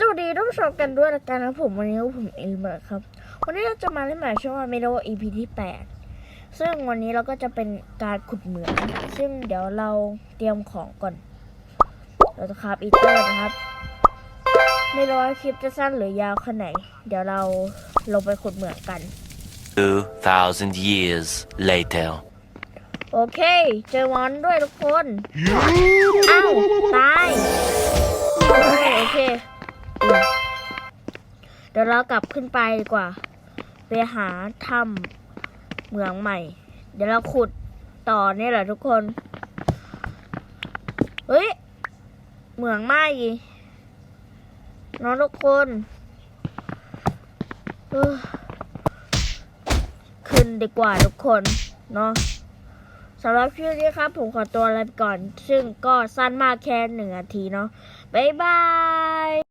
สวัสดีท่านผู้ชมกันด้วยละกันนะผมวันนี้ผมเอลเมอร์ครับ วันนี้เราจะมาเล่นหมายช่วงเมโด EP ที่8ซึ่งวันนี้เราก็จะเป็นการขุดเหมืองซึ่งเดี๋ยวเราเตรียมของก่อน เราจะคราบอีเตอร์นะครับ ไม่รู้ว่าคลิปจะสั้นหรือยาวแค่ไหน เดี๋ยวเราลงไปขุดเหมืองกัน 2,000 years later. โอเค เจอมอนด้วยทุกคน อ้าว ดี๋ยวเรากลับขึ้นไปดีกว่า ไปหาถ้ำเมืองใหม่ เดี๋ยวเราขุดต่อเนี่ยแหละทุกคน เฮ้ย เมืองใหม่เน้องทุกคนขึ้นดีกว่าทุกคนเนาะสำหรับคลิปนี้ครับ ผมขอตัวลาไปก่อน ซึ่งก็สั้นมากแค่หนึ่งนาทีเนาะบ๊ายบาย